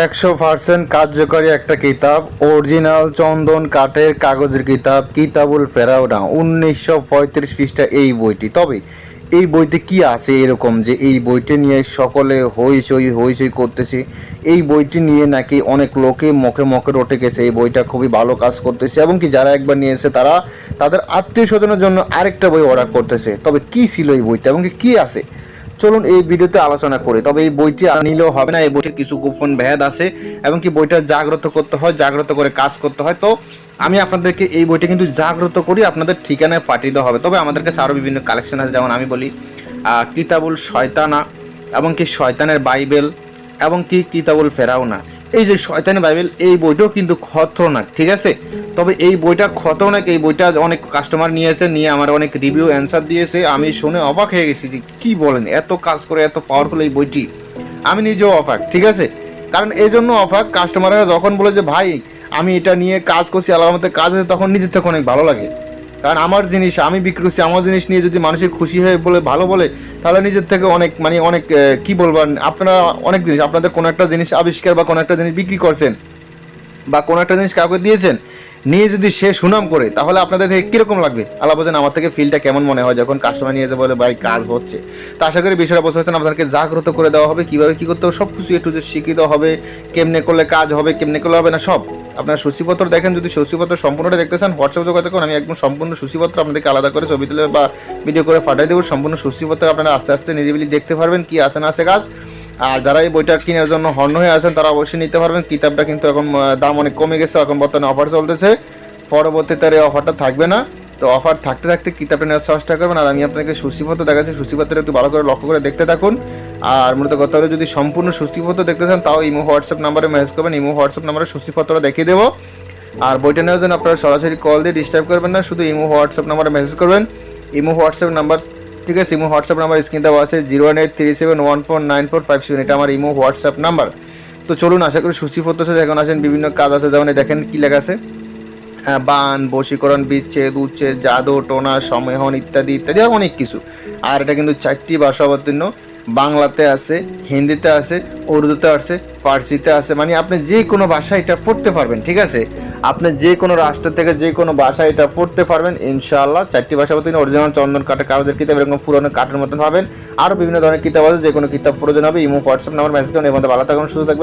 একশো পার্সেন্ট কার্যকরী একটা কিতাব, অরিজিনাল চন্দন কাঠের কাগজের কিতাব, কিতাবুল ফেরাওনা উনিশশো পঁয়ত্রিশ পৃষ্ঠা এই বইটি। তবে এই বইতে কি আছে এরকম যে এই বইটি নিয়ে সকলে হইচই হইচই করতেছে? এই বইটি নিয়ে নাকি অনেক লোকে মুখে মুখে রটে গেছে, এই বইটা খুবই ভালো কাজ করতেছে। এবং কি যারা একবার নিয়েছে, তারা তাদের আত্মীয় স্বজনের জন্য আরেকটা বই অর্ডার করতেছে। তবে কি ছিল এই বইটা? এবং কি আছে? চলুন এই ভিডিওতে আলোচনা করি। তবে এই বইটি নিলেও হবে না, এই বইটির কিছু গোপন ভেদ আছে এবং কি বইটা জাগ্রত করতে হয়, জাগ্রত করে কাজ করতে হয়। তো আমি আপনাদেরকে এই বইটি কিন্তু জাগ্রত করি, আপনাদের ঠিকানায় পাঠিয়ে দেওয়া হবে। তবে আমাদের কাছে আরও বিভিন্ন কালেকশন আছে, যেমন আমি বলি কিতাবুল শয়তানা এবং কি শয়তানের বাইবেল এবং কি কিতাবুল ফেরাওনা এই যে শয়তানি বাইবেল, এই বইটাও কিন্তু খতরনাক, ঠিক আছে? তবে এই বইটা খতরনাক, এই বইটা অনেক কাস্টমার নিয়েছে, নিয়ে আমার অনেক রিভিউ অ্যান্সার দিয়েছে। আমি শুনে অবাক হয়ে গেছি যে কি বলেন, এত কাজ করে, এত পাওয়ারফুল এই বইটি। আমি নিজেও অবাক, ঠিক আছে? কারণ এই জন্য অবাক কাস্টমাররা যখন বলে যে, ভাই, আমি এটা নিয়ে কাজ করছি, আল্লাহর মধ্যে কাজ হচ্ছে তখন নিজের থেকে অনেক ভালো লাগে। কারণ আমার জিনিস, আমি বিক্রি করছি, আমার জিনিস নিয়ে যদি মানুষের খুশি হয়ে বলে, ভালো বলে, তাহলে নিজের থেকে অনেক মানে অনেক কি বলব, আপনারা অনেক জিনিস, আপনাদের কোনো একটা জিনিস আবিষ্কার বা কোনো একটা জিনিস বিক্রি করছেন বা কোনো একটা জিনিস কাউকে দিয়েছেন নিয়ে যদি সে সুনাম করে, তাহলে আপনাদের থেকে কীরকম লাগবে? আল্লাহ বোঝেন আমার থেকে ফিলটা কেমন মনে হয় যখন কাস্টমার নিয়ে এসে বলে, ভাই, কাজ হচ্ছে। তা আশা করি বিষয়টা বুঝতে পারছেন আপনাদেরকে জাগ্রত করে দেওয়া হবে, কীভাবে কী করতে হবে সব কিছু একটু শিখিত হবে, কেমনে করলে কাজ হবে, কেমনে করলে হবে না, সব। আপনার সূচিপত্র দেখেন, যদি সূচিপত্র সম্পূর্ণটা দেখতে চান হোয়াটসঅ্যাপ যোগাযোগ করুন, আমি একদম সম্পূর্ণ সূচিপত্র আপনাদেরকে আলাদা করে ছবি তুলে বা ভিডিও করে পাঠিয়ে দেবো। সম্পূর্ণ সূচিপত্র আপনারা আস্তে আস্তে নিরিবিলি দেখতে পারবেন, কি আছে না আছে কাজ। আর যারা এই বইটা কেনার জন্য হর্ণ হয়ে আছেন, তারা অবশ্যই নিতে পারবেন। কিতাবটা কিন্তু এখন দাম অনেক কমে গেছে, এখন বর্তমানে অফার চলতেছে। পরবর্তীতে আর এই অফারটা থাকবে না। তো অফার থাকতে থাকতে কিতাবটা নেওয়ার চেষ্টা করবেন। আর আমি আপনাকে সূচিপত্র দেখাচ্ছি। সূচিপত্রটা একটু ভালো করে লক্ষ্য করে দেখতে থাকুন। আর মূলত কথা যদি সম্পূর্ণ সূচিপত্র দেখতে চান, তাও ইমো, হোয়াটসঅ্যাপ নাম্বারে মেসেজ করবেন। ইমো, হোয়াটসঅ্যাপ নাম্বারে সূচিপত্রটা দেখিয়ে দেবো। আর বইটা নেওয়ার জন্য আপনারা সরাসরি কল দিয়ে ডিস্টার্ব করবেন না। শুধু ইমো, হোয়াটসঅ্যাপ নাম্বারে মেসেজ করবেন। ইমো, হোয়াটসঅ্যাপ নাম্বার ঠিক আছে ইমো হোয়াটসঅ্যাপ নাম্বার স্ক্রিন দেওয়া আছে zero one eight three seven one four nine four five seven এটা আমার ইমো হোয়াটসঅ্যাপ নাম্বার। তো চলুন আশা করি সূচিপত্র সাথে এখন আছেন বিভিন্ন কাজ আছে যেমন দেখেন কি লেখা আছে। হ্যাঁ, বান বশীকরণ বিচ্ছেদ উচ্ছেদ জাদু টোনা সমহন ইত্যাদি ইত্যাদি অনেক কিছু। আর এটা কিন্তু চারটি বাসা অবতীর্ণ বাংলাতে আছে, হিন্দিতে আছে, উর্দুতে আছে, ফার্সিতে আছে মানে আপনি যে কোনো ভাষা এটা পড়তে পারবেন, ঠিক আছে? আপনি যে কোনো রাষ্ট্র থেকে যে কোনো ভাষা এটা পড়তে পারবেন, ইনশাআল্লাহ। চারটি ভাষা বলতে অরিজিনাল চন্দন কাঠের কাগজের কিতাব এরকম পুরনো কাঠের মতন পাবেন। আরও বিভিন্ন ধরনের কিতাব আছে যে কোনো কিতাব প্রয়োজন হবে, ইমো, হোয়াটসঅ্যাপ নাম্বার মেসেজ করুন মধ্যে ভালো থাকুন, সুস্থ থাকবেন।